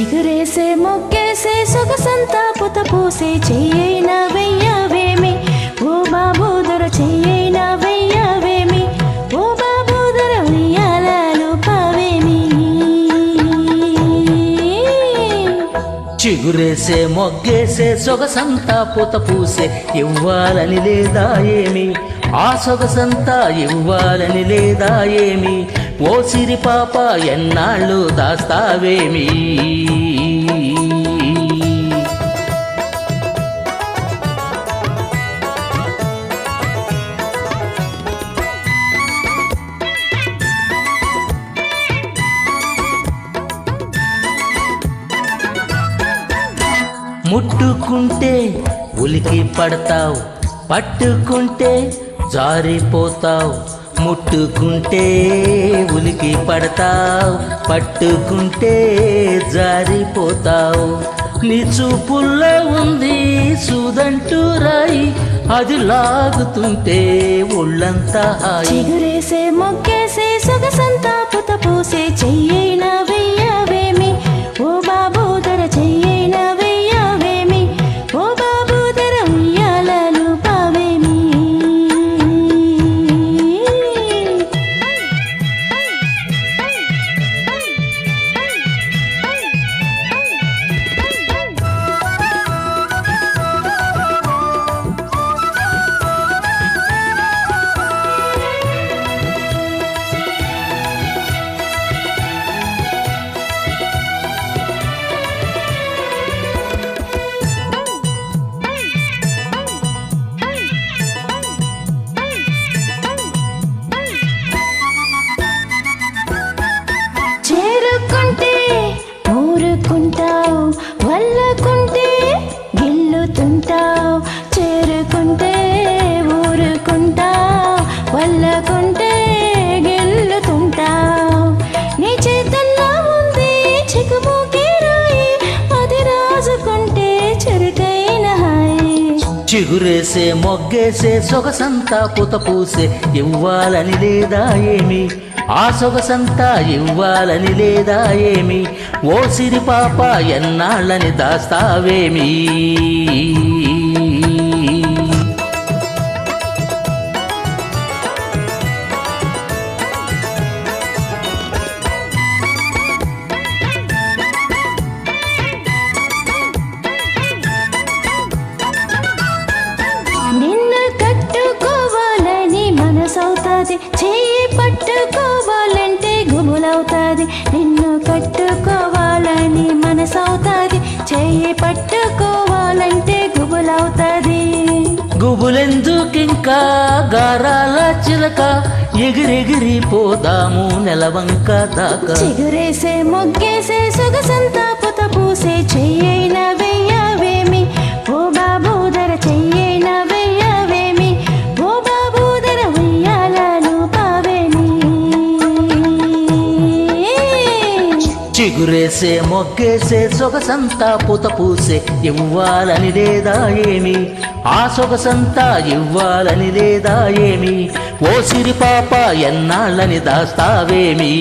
చిగురేసే మొగ్గేసే సొగసంతా పుత పోసే చెయ్యైన వెయ్యవేమి? ఓ బాబోదర చెయ్యైన వెయ్యవేమి? ఓ బాబోదర ఉయ్యాలలు పావేమి? చిగురేసే మొగ్గేసే సొగసంతా సంతాపత పూసే ఇవ్వాలని లేదా ఏమి? ఆ సొగసంతా ఇవ్వాలని లేదా ఏమి? ఓ సిరి పాప ఎన్నాళ్ళు దాస్తావేమి? ముట్టుకుంటే ఉలికి పడతావు. పట్టుకుంటే జారిపోతావు ముట్టుకుంటే ఉలికి పడతావు పట్టుకుంటే జారిపోతావు. నీ చూపుల్లో ఉంది సుదంటూ రాయి అది లాగుతుంటే ఒళ్ళంతా హాయి. చిగురేసే మొగ్గేసే సొగసంతా పుత పూసే చెయ్యైన చేరుకుంటే ఊరుకుంటావు. వల్లకుంటే గిల్లుతుంటావు. చేరుకుంటే ఊరుకుంటావు. వల్లకుంటే గిల్లుతుంటావు. నీ చేతల్లో ఉంది చిక్కుముకి రాయి అది రాజుకుంటే చురుకైన హాయి. చిగురేసే మొగ్గేసే సొగసంతా పుత పూసే ఇవ్వాలని లేదా ఏమి? ఆ సొగసంతా ఇవ్వాలని లేదా ఏమి? ఓ సిరి పాప ఎన్నాళ్ళని దాస్తావేమీ? మనసవుతాది చేయి పట్టుకోవాలంటే గుబులవుతాది. నిన్ను కట్టుకోవాలని మనసవుతాది. చేయి పట్టుకోవాలంటే గుబులవుతాది. గుబులెందుకింకా? గారాల చిలక ఎగిరెగిరి పోదాము నెలవంక దాకా. చిగురేసే మొగ్గేసే సొగసంతా పుత పూసే చెయ్యైన చిగురేసే మొగ్గేసే సొగసంతా పుత పూసే ఇవ్వాలని లేదా ఏమి? ఆ సొగసంతా ఇవ్వాలని లేదా ఏమి? ఓ సిరి పాప ఎన్నాళ్ళని దాస్తావేమి?